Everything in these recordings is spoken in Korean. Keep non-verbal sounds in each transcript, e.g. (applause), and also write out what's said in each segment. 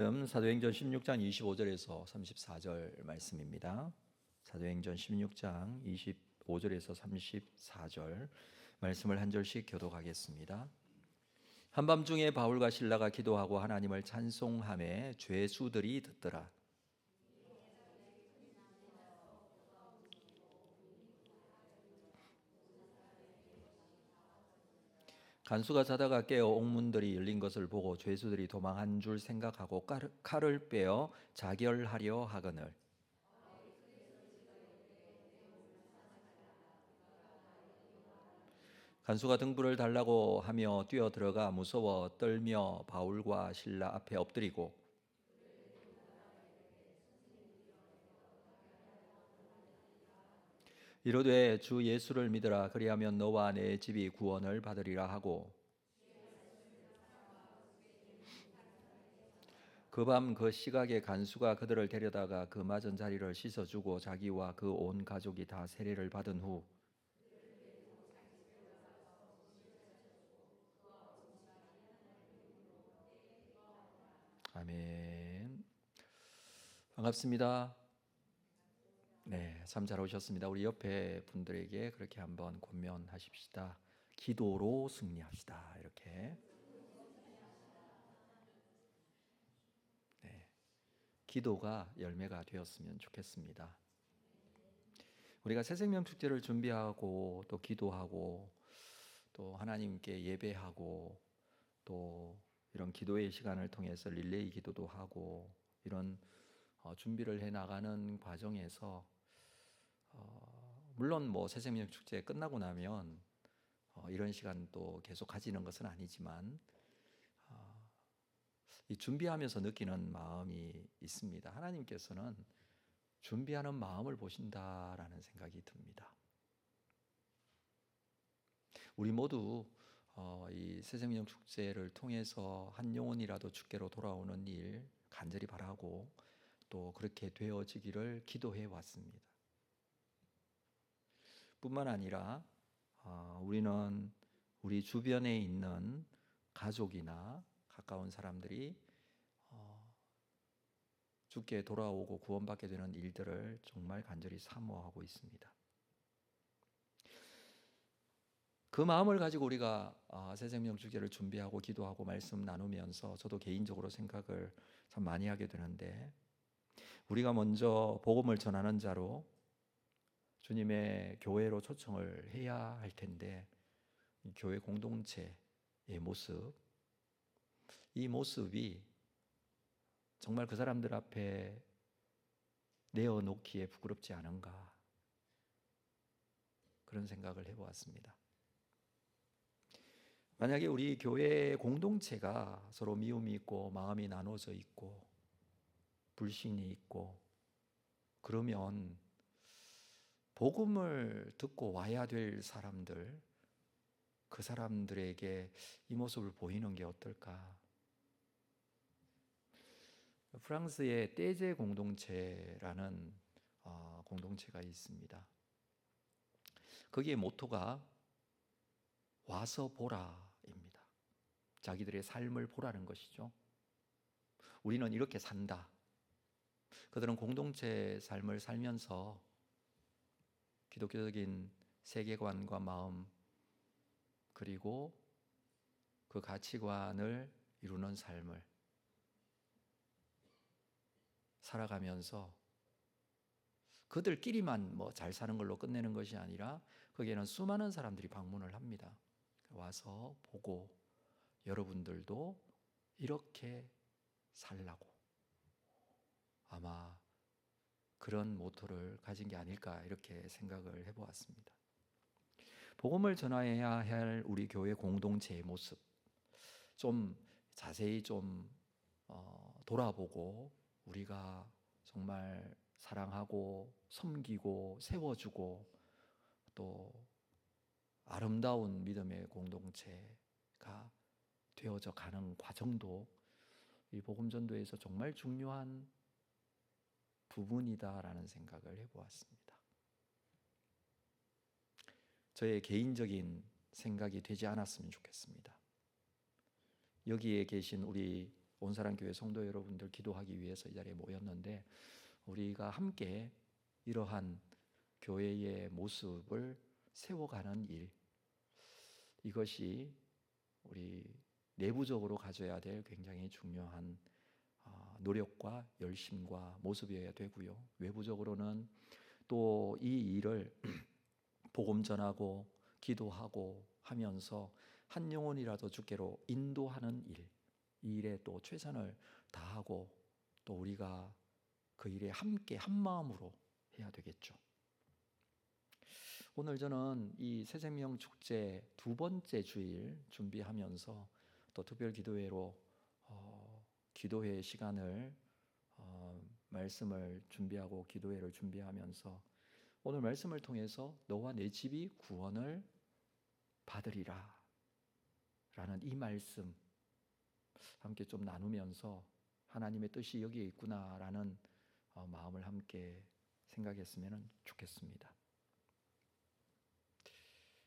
다음 사도행전 16장 25절에서 34절 말씀입니다. 사도행전 16장 25절에서 34절 말씀을 한 절씩 교독하겠습니다. 한밤중에 바울과 신라가 기도하고 하나님을 찬송함에 죄수들이 듣더라. 간수가 자다가 깨어 옥문들이 열린 것을 보고 죄수들이 도망한 줄 생각하고 칼- 칼을 빼어 자결하려 하거늘. 간수가 등불을 달라고 하며 뛰어 들어가 무서워 떨며 바울과 신라 앞에 엎드리고 이르되 주 예수를 믿으라. 그리하면 너와 내 집이 구원을 받으리라 하고. 그밤그 시각에 간수가 그들을 데려다가 그 맞은 자리를 씻어주고 자기와 그 온 가족이 다 세례를 받은 후 아멘. 반갑습니다. 네, 참 잘 오셨습니다. 우리 옆에 분들에게 그렇게 한번 권면하십시다. 기도로 승리합시다. 이렇게. 네. 기도가 열매가 되었으면 좋겠습니다. 우리가 새생명 축제를 준비하고 또 기도하고 또 하나님께 예배하고 또 이런 기도의 시간을 통해서 릴레이 기도도 하고 이런 어, 준비를 해 나가는 과정에서 어, 물론 뭐 새생명 축제 끝나고 나면 어, 이런 시간 또 계속 가지는 것은 아니지만 어, 이 준비하면서 느끼는 마음이 있습니다. 하나님께서는 준비하는 마음을 보신다라는 생각이 듭니다. 우리 모두 어, 이 새생명 축제를 통해서 한 영혼이라도 주께로 돌아오는 일 간절히 바라고 또 그렇게 되어지기를 기도해 왔습니다. 뿐만 아니라 어, 우리는 우리 주변에 있는 가족이나 가까운 사람들이 어, 주께 돌아오고 구원받게 되는 일들을 정말 간절히 사모하고 있습니다. 그 마음을 가지고 우리가 아, 새생명 주제를 준비하고 기도하고 말씀 나누면서 저도 개인적으로 생각을 참 많이 하게 되는데 우리가 먼저 복음을 전하는 자로 주님의 교회로 초청을 해야 할 텐데 교회 공동체의 모습 이 모습이 정말 그 사람들 앞에 내어놓기에 부끄럽지 않은가 그런 생각을 해보았습니다. 만약에 우리 교회 공동체가 서로 미움이 있고 마음이 나눠져 있고 불신이 있고 그러면 복음을 듣고 와야 될 사람들 그 사람들에게 이 모습을 보이는 게 어떨까? 프랑스의 떼제 공동체라는 어, 공동체가 있습니다. 거기에 모토가 와서 보라입니다. 자기들의 삶을 보라는 것이죠. 우리는 이렇게 산다. 그들은 공동체 삶을 살면서 기독교적인 세계관과 마음 그리고 그 가치관을 이루는 삶을 살아가면서 그들끼리만 뭐 잘 사는 걸로 끝내는 것이 아니라 거기에는 수많은 사람들이 방문을 합니다. 와서 보고 여러분들도 이렇게 살라고 아마 그런 모토를 가진 게 아닐까 이렇게 생각을 해보았습니다. 복음을 전하여야 할 우리 교회 공동체의 모습 좀 자세히 좀 어, 돌아보고 우리가 정말 사랑하고 섬기고 세워주고 또 아름다운 믿음의 공동체가 되어져 가는 과정도 이 복음 전도에서 정말 중요한 부분이다라는 생각을 해보았습니다. 저의 개인적인 생각이 되지 않았으면 좋겠습니다. 여기에 계신 우리 온사랑 교회 성도 여러분들 기도하기 위해서 이 자리에 모였는데 우리가 함께 이러한 교회의 모습을 세워가는 일 이것이 우리 내부적으로 가져야 될 굉장히 중요한 어, 노력과 열심과 모습이어야 되고요. 외부적으로는 또 이 일을 (clears throat) 복음 전하고 기도하고 하면서 한 영혼이라도 주께로 인도하는 일, 이 일에 또 최선을 다하고 또 우리가 그 일에 함께 한 마음으로 해야 되겠죠. 오늘 저는 이 새생명 축제 두 번째 주일 준비하면서 또 특별 기도회로 어, 기도회 시간을 어, 말씀을 준비하고 기도회를 준비하면서 오늘 말씀을 통해서 너와 내 집이 구원을 받으리라 라는 이 말씀 함께 좀 나누면서 하나님의 뜻이 여기에 있구나라는 어, 마음을 함께 생각했으면 좋겠습니다.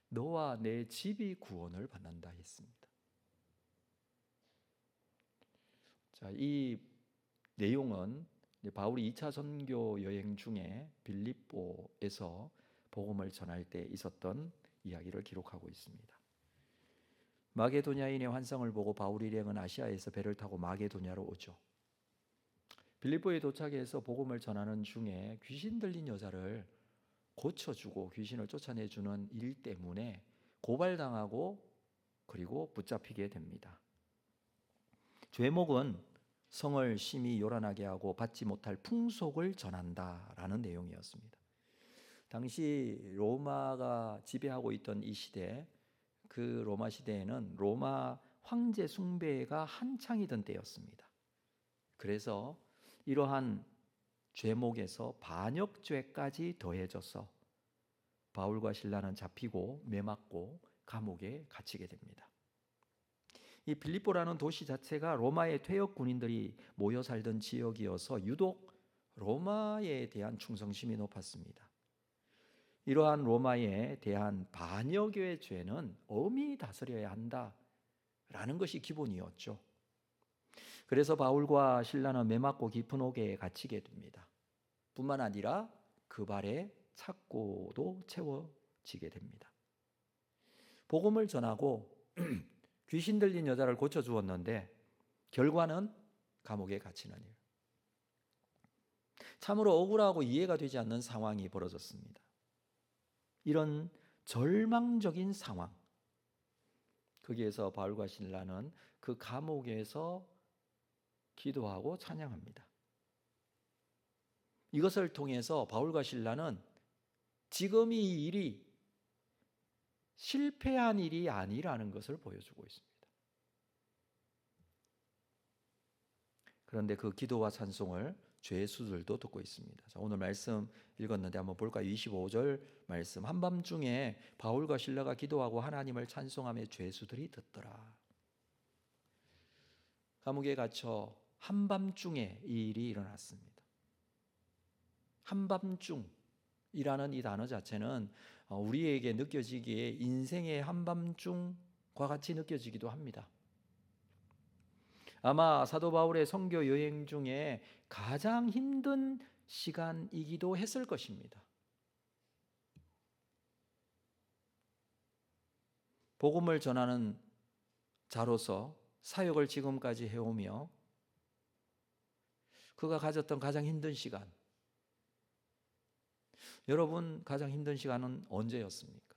너와 내 집이 구원을 받는다 했습니다. 자, 이 내용은 바울이 2차 선교 여행 중에 빌립보에서 복음을 전할 때 있었던 이야기를 기록하고 있습니다. 마게도냐인의 환상을 보고 바울 일행은 아시아에서 배를 타고 마게도냐로 오죠. 빌립보에 도착해서 복음을 전하는 중에 귀신 들린 여자를 고쳐주고 귀신을 쫓아내주는 일 때문에 고발당하고 그리고 붙잡히게 됩니다. 죄목은 성을 심히 요란하게 하고 받지 못할 풍속을 전한다라는 내용이었습니다. 당시 로마가 지배하고 있던 이 시대, 그 로마 시대에는 로마 황제 숭배가 한창이던 때였습니다. 그래서 이러한 죄목에서 반역죄까지 더해져서 바울과 신라는 잡히고 매맞고 감옥에 갇히게 됩니다. 이 빌립보라는 도시 자체가 로마의 퇴역 군인들이 모여 살던 지역이어서 유독 로마에 대한 충성심이 높았습니다. 이러한 로마에 대한 반역의 죄는 엄히 다스려야 한다라는 것이 기본이었죠. 그래서 바울과 신라는 매맞고 깊은 옥에 갇히게 됩니다. 뿐만 아니라 그 발에 착고도 채워지게 됩니다. 복음을 전하고 (clears throat) 귀신 들린 여자를 고쳐 주었는데 결과는 감옥에 갇히는 일. 참으로 억울하고 이해가 되지 않는 상황이 벌어졌습니다. 이런 절망적인 상황. 거기에서 바울과 신라는 그 감옥에서 기도하고 찬양합니다. 이것을 통해서 바울과 신라는 지금 이 일이 실패한 일이 아니라는 것을 보여주고 있습니다. 그런데 그 기도와 찬송을 죄수들도 듣고 있습니다. 자, 오늘 말씀 읽었는데 한번 볼까요? 25절 말씀. 한밤중에 바울과 신라가 기도하고 하나님을 찬송하며 죄수들이 듣더라. 감옥에 갇혀 한밤중에 이 일이 일어났습니다. 한밤중이라는 이 단어 자체는 어, 우리에게 느껴지기에 인생의 한밤중과 같이 느껴지기도 합니다. 아마 사도 바울의 선교 여행 중에 가장 힘든 시간이기도 했을 것입니다. 복음을 전하는 자로서 사역을 지금까지 해오며 그가 가졌던 가장 힘든 시간. 여러분 가장 힘든 시간은 언제였습니까?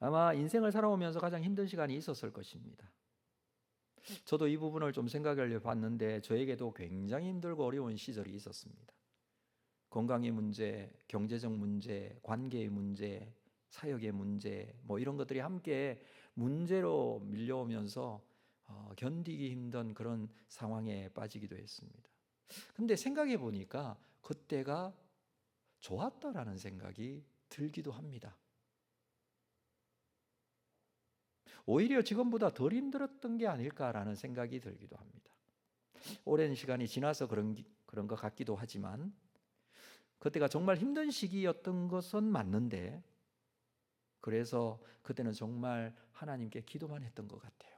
아마 인생을 살아오면서 가장 힘든 시간이 있었을 것입니다. 저도 이 부분을 좀 생각해 봤는데 저에게도 굉장히 힘들고 어려운 시절이 있었습니다. 건강의 문제, 경제적 문제, 관계의 문제, 사역의 문제, 뭐 이런 것들이 함께 문제로 밀려오면서 어, 견디기 힘든 그런 상황에 빠지기도 했습니다. 근데 생각해 보니까 그때가 좋았다라는 생각이 들기도 합니다. 오히려 지금보다 덜 힘들었던 게 아닐까라는 생각이 들기도 합니다. 오랜 시간이 지나서 그런 그런 것 같기도 하지만 그때가 정말 힘든 시기였던 것은 맞는데 그래서 그때는 정말 하나님께 기도만 했던 것 같아요.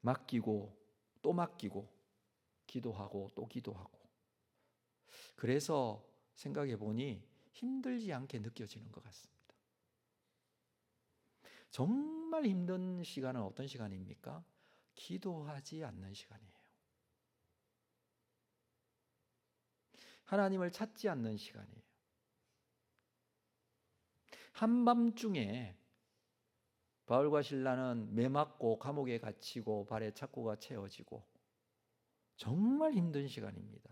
맡기고 또 맡기고 기도하고 또 기도하고 그래서 생각해 보니 힘들지 않게 느껴지는 것 같습니다. 정말 힘든 시간은 어떤 시간입니까? 기도하지 않는 시간이에요. 하나님을 찾지 않는 시간이에요. 한밤중에 바울과 신라는 매 맞고 감옥에 갇히고 발에 착고가 채워지고 정말 힘든 시간입니다.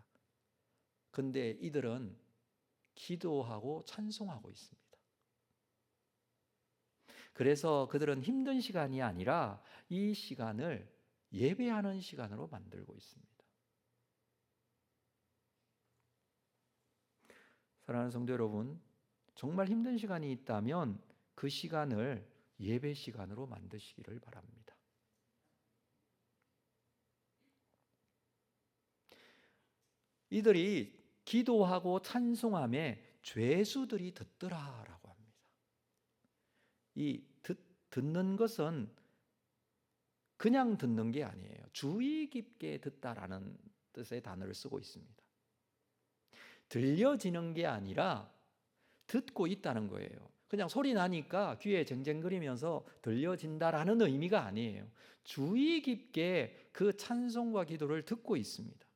근데 이들은 기도하고 찬송하고 있습니다. 그래서 그들은 힘든 시간이 아니라 이 시간을 예배하는 시간으로 만들고 있습니다. 사랑하는 성도 여러분, 정말 힘든 시간이 있다면 그 시간을 예배 시간으로 만드시기를 바랍니다. 이들이 기도하고 찬송함에 죄수들이 듣더라라고 합니다. 이 듣, 듣는 것은 그냥 듣는 게 아니에요. 주의 깊게 듣다라는 뜻의 단어를 쓰고 있습니다. 들려지는 게 아니라 듣고 있다는 거예요. 그냥 소리 나니까 귀에 쟁쟁거리면서 들려진다라는 의미가 아니에요. 주의 깊게 그 찬송과 기도를 듣고 있습니다.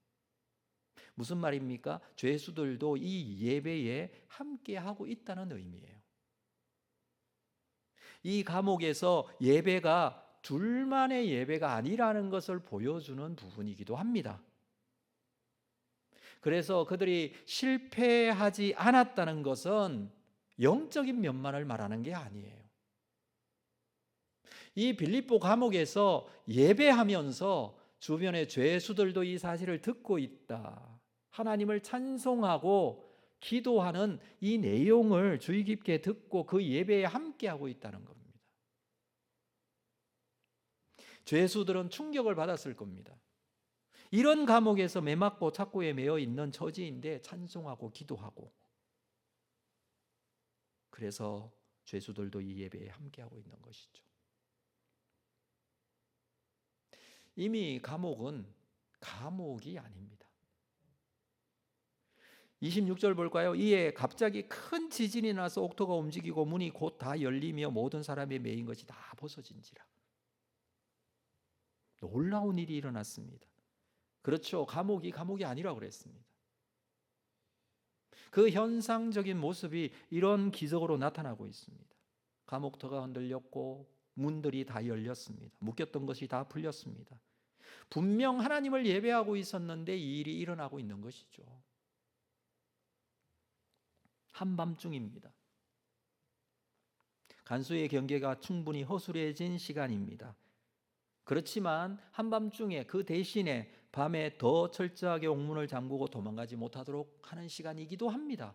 무슨 말입니까? 죄수들도 이 예배에 함께 하고 있다는 의미예요. 이 감옥에서 예배가 둘만의 예배가 아니라는 것을 보여주는 부분이기도 합니다. 그래서 그들이 실패하지 않았다는 것은 영적인 면만을 말하는 게 아니에요. 이 빌립보 감옥에서 예배하면서 주변의 죄수들도 이 사실을 듣고 있다. 하나님을 찬송하고 기도하는 이 내용을 주의 깊게 듣고 그 예배에 함께하고 있다는 겁니다. 죄수들은 충격을 받았을 겁니다. 이런 감옥에서 매맞고 착고에 매여 있는 처지인데 찬송하고 기도하고 그래서 죄수들도 이 예배에 함께하고 있는 것이죠. 이미 감옥은 감옥이 아닙니다. 26절 볼까요? 이에 갑자기 큰 지진이 나서 옥토가 움직이고 문이 곧 다 열리며 모든 사람이 메인 것이 다 벗어진지라. 놀라운 일이 일어났습니다. 그렇죠. 감옥이 감옥이 아니라고 그랬습니다. 그 현상적인 모습이 이런 기적으로 나타나고 있습니다. 감옥터가 흔들렸고 문들이 다 열렸습니다. 묶였던 것이 다 풀렸습니다. 분명 하나님을 예배하고 있었는데 이 일이 일어나고 있는 것이죠. 한밤중입니다. 간수의 경계가 충분히 허술해진 시간입니다. 그렇지만 한밤중에 그 대신에 밤에 더 철저하게 옥문을 잠그고 도망가지 못하도록 하는 시간이기도 합니다.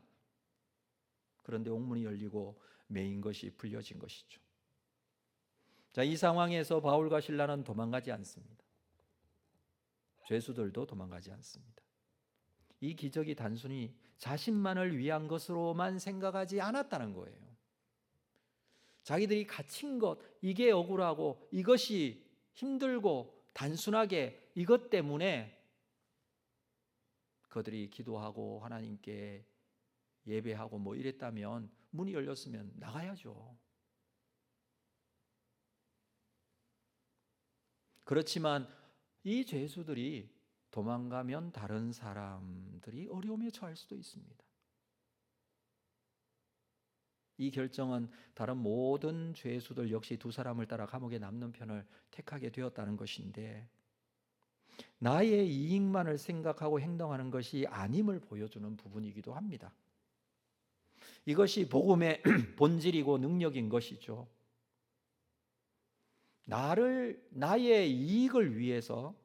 그런데 옥문이 열리고 메인 것이 풀려진 것이죠. 자, 이 상황에서 바울과 신라는 도망가지 않습니다. 죄수들도 도망가지 않습니다. 이 기적이 단순히 자신만을 위한 것으로만 생각하지 않았다는 거예요. 자기들이 갇힌 것, 이게 억울하고 이것이 힘들고 단순하게 이것 때문에 그들이 기도하고 하나님께 예배하고 뭐 이랬다면 문이 열렸으면 나가야죠. 그렇지만 이 죄수들이 도망가면 다른 사람들이 어려움에 처할 수도 있습니다. 이 결정은 다른 모든 죄수들 역시 두 사람을 따라 감옥에 남는 편을 택하게 되었다는 것인데 나의 이익만을 생각하고 행동하는 것이 아님을 보여주는 부분이기도 합니다. 이것이 복음의 (clears throat) 본질이고 능력인 것이죠. 나를 나의 이익을 위해서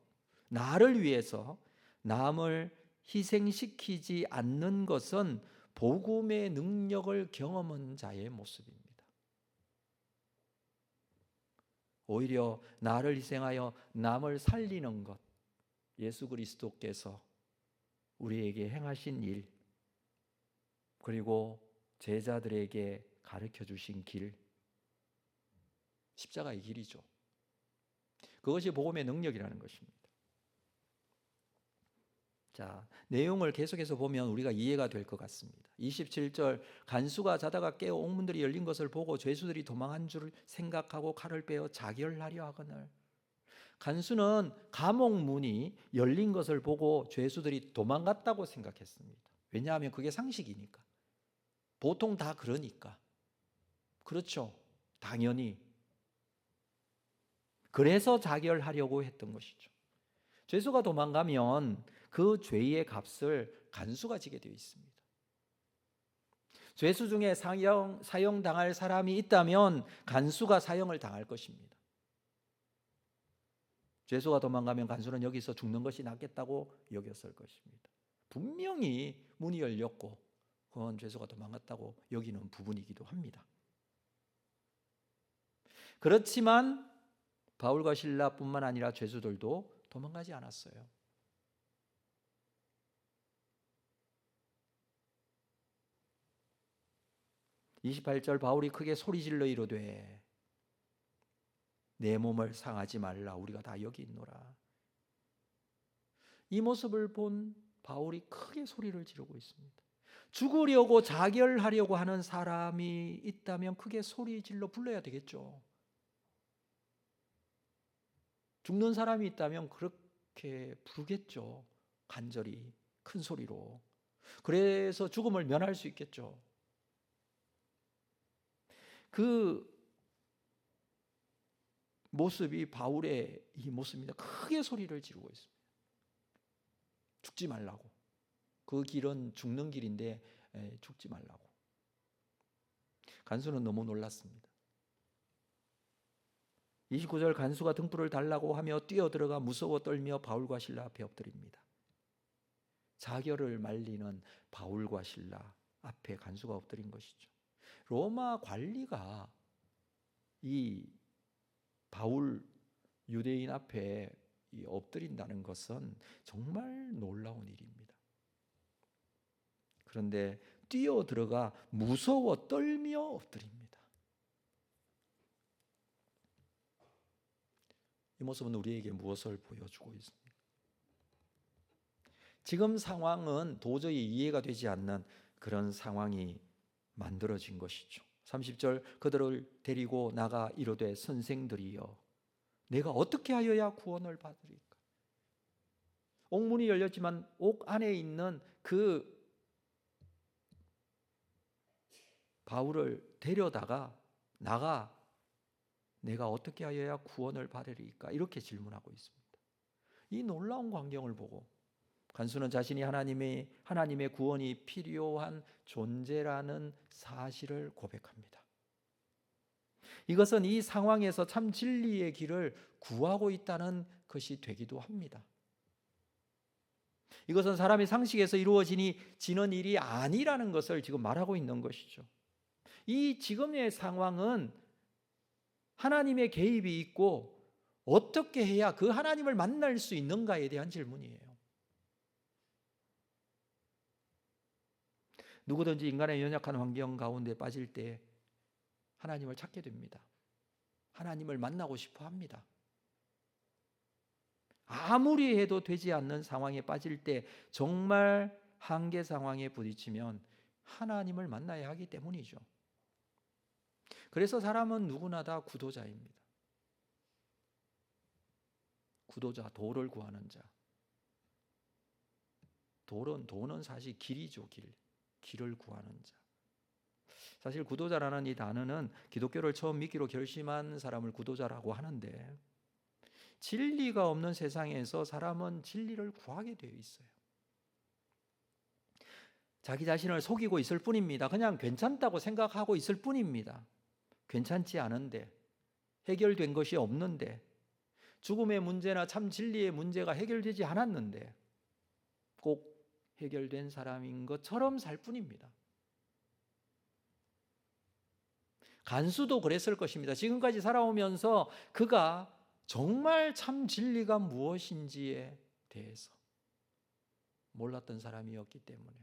나를 위해서 남을 희생시키지 않는 것은 복음의 능력을 경험한 자의 모습입니다. 오히려 나를 희생하여 남을 살리는 것, 예수 그리스도께서 우리에게 행하신 일, 그리고 제자들에게 가르쳐 주신 길 십자가의 길이죠. 그것이 복음의 능력이라는 것입니다. 자, 내용을 계속해서 보면 우리가 이해가 될 것 같습니다. 27절 간수가 자다가 깨어 옥문들이 열린 것을 보고 죄수들이 도망한 줄을 생각하고 칼을 빼어 자결하려 하거늘 간수는 감옥 문이 열린 것을 보고 죄수들이 도망갔다고 생각했습니다. 왜냐하면 그게 상식이니까. 보통 다 그러니까. 그렇죠. 당연히. 그래서 자결하려고 했던 것이죠. 죄수가 도망가면 그 죄의 값을 간수가 지게 되어 있습니다. 죄수 중에 사형, 사형당할 사람이 있다면 간수가 사형을 당할 것입니다. 죄수가 도망가면 간수는 여기서 죽는 것이 낫겠다고 여겼을 것입니다. 분명히 문이 열렸고 그건 죄수가 도망갔다고 여기는 부분이기도 합니다. 그렇지만 바울과 신라뿐만 아니라 죄수들도 도망가지 않았어요. 28절 바울이 크게 소리질러 이르되 내 몸을 상하지 말라 우리가 다 여기 있노라. 이 모습을 본 바울이 크게 소리를 지르고 있습니다. 죽으려고 자결하려고 하는 사람이 있다면 크게 소리 질러 불러야 되겠죠. 죽는 사람이 있다면 그렇게 부르겠죠. 간절히 큰 소리로. 그래서 죽음을 면할 수 있겠죠. 그 모습이 바울의 이 모습입니다. 크게 소리를 지르고 있습니다. 죽지 말라고. 그 길은 죽는 길인데 죽지 말라고. 간수는 너무 놀랐습니다. 29절 간수가 등불을 달라고 하며 뛰어 들어가 무서워 떨며 바울과 신라 앞에 엎드립니다. 자결을 말리는 바울과 신라 앞에 간수가 엎드린 것이죠. 로마 관리가 이 바울 유대인 앞에 엎드린다는 것은 정말 놀라운 일입니다. 그런데 뛰어 들어가 무서워 떨며 엎드립니다. 이 모습은 우리에게 무엇을 보여주고 있습니까? 지금 상황은 도저히 이해가 되지 않는 그런 상황이 만들어진 것이죠. 30절 그들을 데리고 나가 이르되 선생들이여 내가 어떻게 하여야 구원을 받으리까? 옥문이 열렸지만 옥 안에 있는 그 바울을 데려다가 나가 내가 어떻게 하여야 구원을 받으리까? 이렇게 질문하고 있습니다. 이 놀라운 광경을 보고 간수는 자신이 하나님의 하나님의 구원이 필요한 존재라는 사실을 고백합니다. 이것은 이 상황에서 참 진리의 길을 구하고 있다는 것이 되기도 합니다. 이것은 사람의 상식에서 이루어지니 지는 일이 아니라는 것을 지금 말하고 있는 것이죠. 이 지금의 상황은 하나님의 개입이 있고 어떻게 해야 그 하나님을 만날 수 있는가에 대한 질문이에요. 누구든지 인간의 연약한 환경 가운데 빠질 때 하나님을 찾게 됩니다. 하나님을 만나고 싶어 합니다. 아무리 해도 되지 않는 상황에 빠질 때 정말 한계 상황에 부딪히면 하나님을 만나야 하기 때문이죠. 그래서 사람은 누구나 다 구도자입니다. 구도자, 도를 구하는 자. 돌은 도는 사실 길이죠, 길. 길을 구하는 자. 사실 구도자라는 이 단어는 기독교를 처음 믿기로 결심한 사람을 구도자라고 하는데 진리가 없는 세상에서 사람은 진리를 구하게 되어 있어요. 자기 자신을 속이고 있을 뿐입니다. 그냥 괜찮다고 생각하고 있을 뿐입니다. 괜찮지 않은데 해결된 것이 없는데 죽음의 문제나 참 진리의 문제가 해결되지 않았는데 꼭 해결된 사람인 것처럼 살 뿐입니다. 간수도 그랬을 것입니다. 지금까지 살아오면서 그가 정말 참 진리가 무엇인지에 대해서 몰랐던 사람이었기 때문에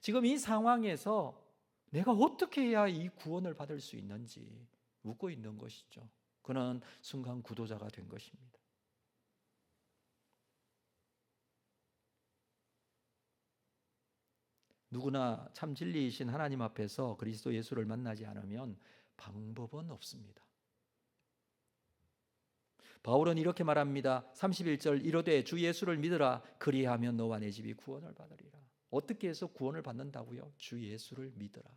지금 이 상황에서 내가 어떻게 해야 이 구원을 받을 수 있는지 묻고 있는 것이죠. 그는 순간 구도자가 된 것입니다. 누구나 참 진리이신 하나님 앞에서 그리스도 예수를 만나지 않으면 방법은 없습니다. 바울은 이렇게 말합니다. 31절 이르되 주 예수를 믿으라 그리하면 너와 내 집이 구원을 받으리라. 어떻게 해서 구원을 받는다고요? 주 예수를 믿으라.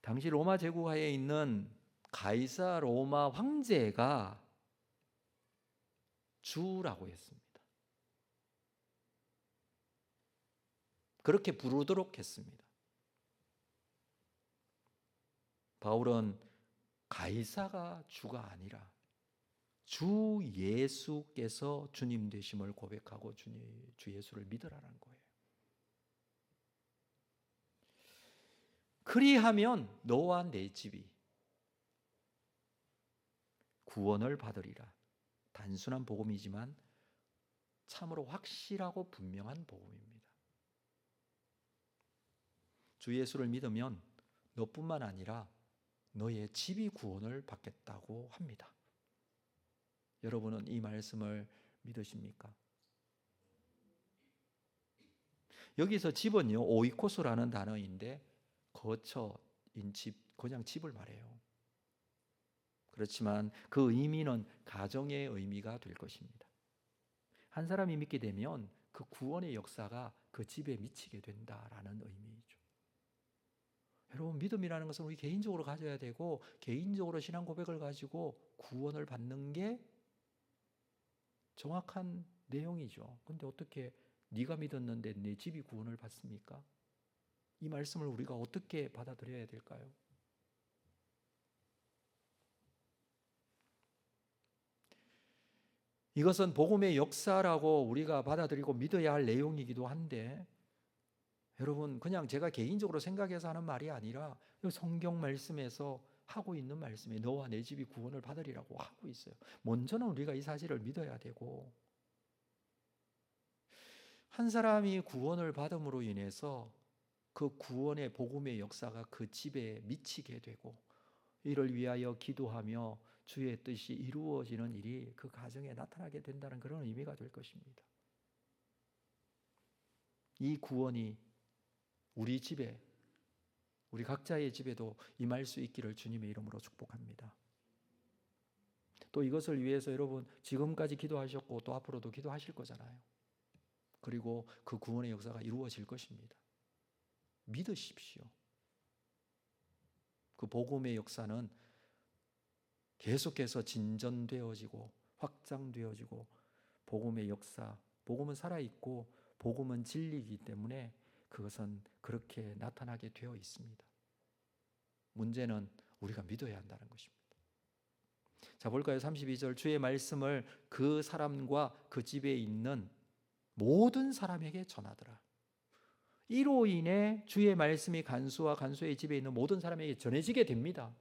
당시 로마 제국하에 있는 가이사 로마 황제가 주라고 했습니다. 그렇게 부르도록 했습니다. 바울은 가이사가 주가 아니라 주 예수께서 주님 되심을 고백하고 주님, 주 예수를 믿으라는 거예요. 그리하면 너와 내 집이 구원을 받으리라. 단순한 복음이지만 참으로 확실하고 분명한 복음입니다. 주 예수를 믿으면 너뿐만 아니라 너의 집이 구원을 받겠다고 합니다. 여러분은 이 말씀을 믿으십니까? 여기서 집은요 오이코스라는 단어인데 거처인 집, 그냥 집을 말해요. 그렇지만 그 의미는 가정의 의미가 될 것입니다. 한 사람이 믿게 되면 그 구원의 역사가 그 집에 미치게 된다라는 의미이죠. 여러분 믿음이라는 것은 우리 개인적으로 가져야 되고 개인적으로 신앙 고백을 가지고 구원을 받는 게 정확한 내용이죠. 근데 어떻게 네가 믿었는데 내 집이 구원을 받습니까? 이 말씀을 우리가 어떻게 받아들여야 될까요? 이것은 복음의 역사라고 우리가 받아들이고 믿어야 할 내용이기도 한데 여러분 그냥 제가 개인적으로 생각해서 하는 말이 아니라 성경 말씀에서 하고 있는 말씀에 너와 내 집이 구원을 받으리라고 하고 있어요. 먼저는 우리가 이 사실을 믿어야 되고 한 사람이 구원을 받음으로 인해서 그 구원의 복음의 역사가 그 집에 미치게 되고 이를 위하여 기도하며 주의 뜻이 이루어지는 일이 그 가정에 나타나게 된다는 그런 의미가 될 것입니다. 이 구원이 우리 집에 우리 각자의 집에도 임할 수 있기를 주님의 이름으로 축복합니다. 또 이것을 위해서 여러분 지금까지 기도하셨고 또 앞으로도 기도하실 거잖아요. 그리고 그 구원의 역사가 이루어질 것입니다. 믿으십시오. 그 복음의 역사는 계속해서 진전되어지고 확장되어지고 복음의 역사, 복음은 살아 있고 복음은 진리이기 때문에 그것은 그렇게 나타나게 되어 있습니다. 문제는 우리가 믿어야 한다는 것입니다. 자, 볼까요? 32절. 주의 말씀을 그 사람과 그 집에 있는 모든 사람에게 전하더라. 이로 인해 주의 말씀이 간수와 간수의 집에 있는 모든 사람에게 전해지게 됩니다.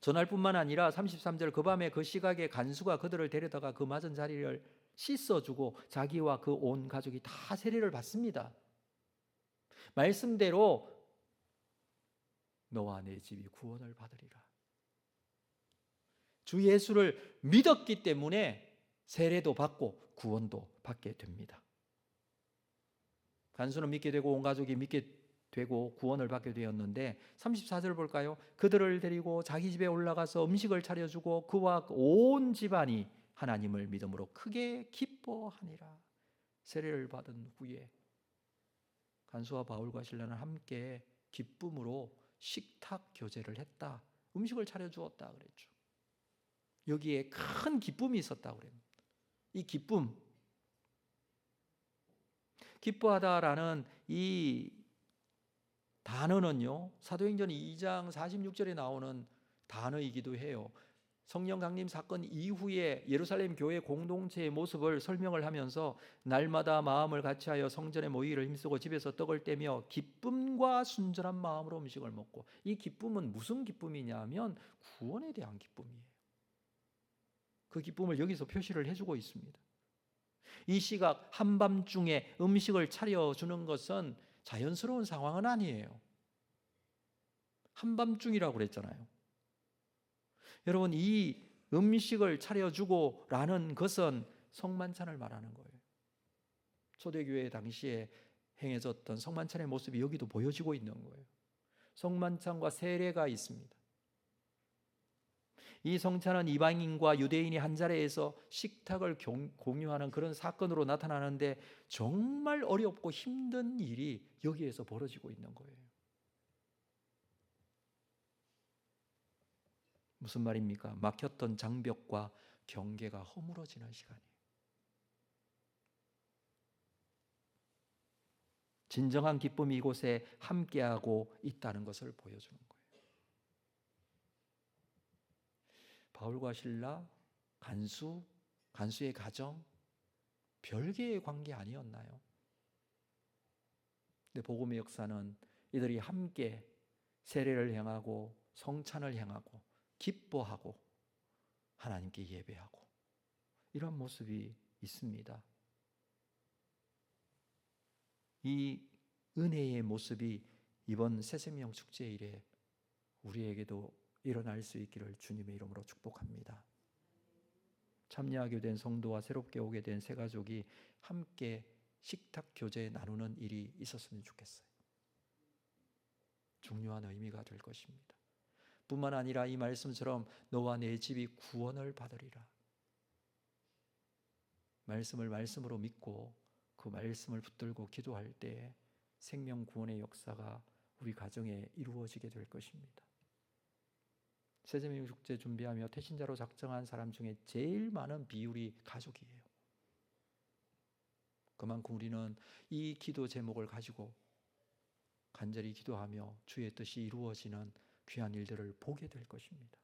전할 뿐만 아니라 33절 그 밤에 그 시각에 간수가 그들을 데려다가 그 맞은 자리를 씻어주고 자기와 그 온 가족이 다 세례를 받습니다. 말씀대로 너와 내 집이 구원을 받으리라. 주 예수를 믿었기 때문에 세례도 받고 구원도 받게 됩니다. 간수는 믿게 되고 온 가족이 믿게 되고 구원을 받게 되었는데 34절 볼까요? 그들을 데리고 자기 집에 올라가서 음식을 차려주고 그와 온 집안이 하나님을 믿음으로 크게 기뻐하니라. 세례를 받은 후에 간수와 바울과 신라는 함께 기쁨으로 식탁 교제를 했다. 음식을 차려 주었다 그랬죠. 여기에 큰 기쁨이 있었다 그랬습니다. 이 기쁨 기뻐하다라는 이 단어는요. 사도행전 2장 46절에 나오는 단어이기도 해요. 성령 강림 사건 이후에 예루살렘 교회 공동체의 모습을 설명을 하면서 날마다 마음을 같이하여 성전에 모이기를 힘쓰고 집에서 떡을 떼며 기쁨과 순전한 마음으로 음식을 먹고 이 기쁨은 무슨 기쁨이냐면 구원에 대한 기쁨이에요. 그 기쁨을 여기서 표시를 해주고 있습니다. 이 시각 한밤중에 음식을 차려주는 것은 자연스러운 상황은 아니에요. 한밤중이라고 그랬잖아요. 여러분, 이 음식을 차려주고라는 것은 성만찬을 말하는 거예요. 초대교회 당시에 행해졌던 성만찬의 모습이 여기도 보여지고 있는 거예요. 성만찬과 세례가 있습니다. 이 성찬은 이방인과 유대인이 한 자리에서 식탁을 공유하는 그런 사건으로 나타나는데 정말 어렵고 힘든 일이 여기에서 벌어지고 있는 거예요. 무슨 말입니까? 막혔던 장벽과 경계가 허물어지는 시간이에요. 진정한 기쁨이 이곳에 함께하고 있다는 것을 보여주는 거예요. 바울과 신라, 간수, 간수의 가정, 별개의 관계 아니었나요? 근데 복음의 역사는 이들이 함께 세례를 행하고 성찬을 행하고 기뻐하고 하나님께 예배하고 이런 모습이 있습니다. 이 은혜의 모습이 이번 새생명 축제 일에 우리에게도 일어날 수 있기를 주님의 이름으로 축복합니다. 참여하게 된 성도와 새롭게 오게 된 새 가족이 함께 식탁 교제 나누는 일이 있었으면 좋겠어요. 중요한 의미가 될 것입니다. 뿐만 아니라 이 말씀처럼 너와 내 집이 구원을 받으리라. 말씀을 말씀으로 믿고 그 말씀을 붙들고 기도할 때 생명 구원의 역사가 우리 가정에 이루어지게 될 것입니다. 세제명 축제 준비하며 태신자로 작정한 사람 중에 제일 많은 비율이 가족이에요. 그만큼 우리는 이 기도 제목을 가지고 간절히 기도하며 주의 뜻이 이루어지는 귀한 일들을 보게 될 것입니다.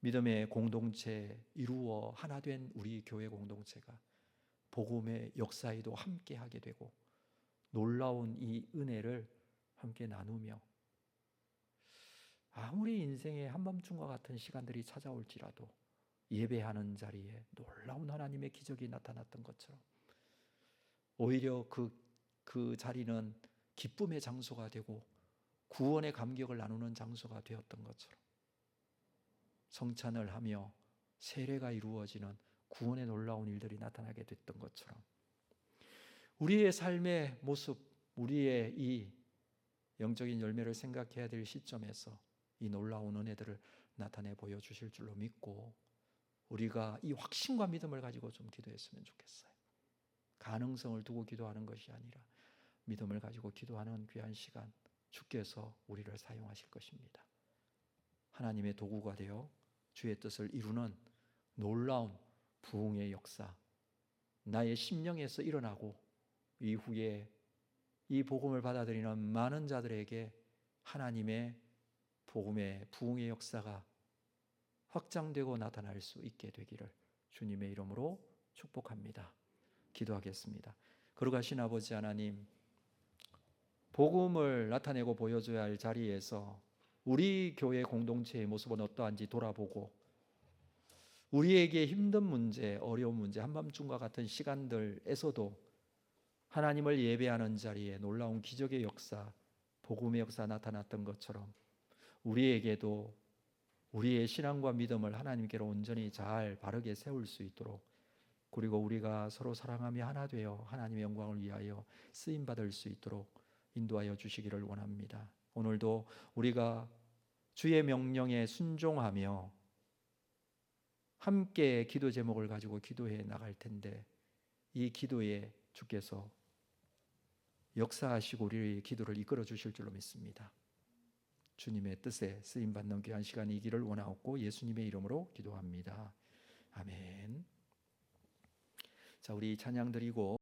믿음의 공동체 이루어 하나 된 우리 교회 공동체가 복음의 역사에도 함께 하게 되고 놀라운 이 은혜를 함께 나누며 아무리 인생의 한밤중과 같은 시간들이 찾아올지라도 예배하는 자리에 놀라운 하나님의 기적이 나타났던 것처럼 오히려 그, 그 자리는 기쁨의 장소가 되고 구원의 감격을 나누는 장소가 되었던 것처럼 성찬을 하며 세례가 이루어지는 구원의 놀라운 일들이 나타나게 됐던 것처럼 우리의 삶의 모습, 우리의 이 영적인 열매를 생각해야 될 시점에서 이 놀라운 은혜들을 나타내 보여주실 줄로 믿고 우리가 이 확신과 믿음을 가지고 좀 기도했으면 좋겠어요. 가능성을 두고 기도하는 것이 아니라 믿음을 가지고 기도하는 귀한 시간 주께서 우리를 사용하실 것입니다. 하나님의 도구가 되어 주의 뜻을 이루는 놀라운 부흥의 역사, 나의 심령에서 일어나고 이후에 이 복음을 받아들이는 많은 자들에게 하나님의 복음의 부흥의 역사가 확장되고 나타날 수 있게 되기를 주님의 이름으로 축복합니다. 기도하겠습니다. 거룩하신 아버지 하나님, 복음을 나타내고 보여줘야 할 자리에서 우리 교회 공동체의 모습은 어떠한지 돌아보고 우리에게 힘든 문제, 어려운 문제, 한밤중과 같은 시간들에서도 하나님을 예배하는 자리에 놀라운 기적의 역사, 복음의 역사 나타났던 것처럼 우리에게도 우리의 신앙과 믿음을 하나님께로 온전히 잘 바르게 세울 수 있도록 그리고 우리가 서로 사랑하며 하나 되어 하나님의 영광을 위하여 쓰임 받을 수 있도록 인도하여 주시기를 원합니다. 오늘도 우리가 주의 명령에 순종하며 함께 기도 제목을 가지고 기도해 나갈 텐데 이 기도에 주께서 역사하시고 우리의 기도를 이끌어 주실 줄로 믿습니다. 주님의 뜻에 쓰임 받는 귀한 시간이기를 원하옵고 예수님의 이름으로 기도합니다. 아멘. 자, 우리 찬양 드리고